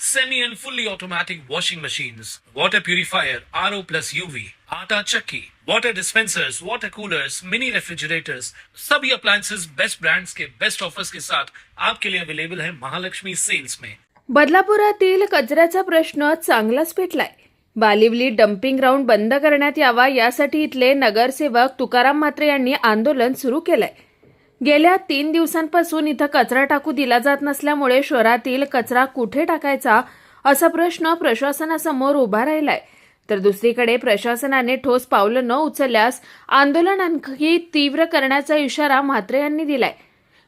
semi and fully automatic washing machines, water purifier, RO plus UV, आटा चक्की, water dispensers, water coolers, mini refrigerators, सभी appliances best brands के best offers के साथ आपके लिए अवेलेबल है महालक्ष्मी सेल्स में बदलापुरातील कचऱ्याचा प्रश्न चांगलाच पेटलाय. बालिवली डम्पिंग ग्राउंड बंद करण्यात यावा यासाठी इथले नगरसेवक तुकाराम म्हात्रे यांनी आंदोलन सुरू केलंय. गेल्या तीन दिवसांपासून इथं कचरा टाकू दिला जात नसल्यामुळे शहरातील कचरा कुठे टाकायचा असा प्रश्न प्रशासनासमोर उभा राहिलाय. तर दुसरीकडे प्रशासनाने ठोस पावलं न उचलल्यास आंदोलन आणखी तीव्र करण्याचा इशारा म्हात्रे यांनी दिलाय.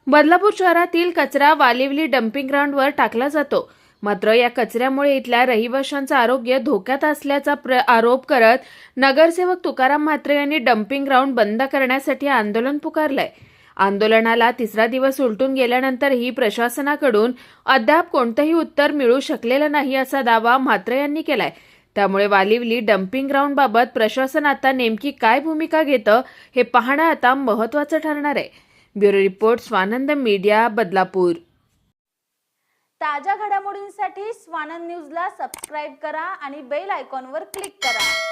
बदलापूर शहरातील कचरा वालिवली डम्पिंग ग्राउंडवर टाकला जातो. मात्र या कचऱ्यामुळे इथल्या रहिवाशांचं आरोग्य धोक्यात असल्याचा प्र आरोप करत नगरसेवक तुकाराम म्हात्रे यांनी डम्पिंग ग्राउंड बंद करण्यासाठी आंदोलन पुकारलंय. आंदोलनाला तिसरा दिवस उलटून गेल्यानंतरही प्रशासनाकडून अद्याप कोणतंही उत्तर मिळू शकलेलं नाही असा दावा म्हात्रे यांनी केलाय. त्यामुळे वालिवली डम्पिंग ग्राउंडबाबत प्रशासन आता नेमकी काय भूमिका घेतं हे पाहणं आता महत्त्वाचं ठरणार आहे. Bureau report Swanand media Badlapur. ताज्या घडामोडींसाठी स्वानंद न्यूजला सबस्क्राईब करा आणि बेल आयकॉनवर क्लिक करा.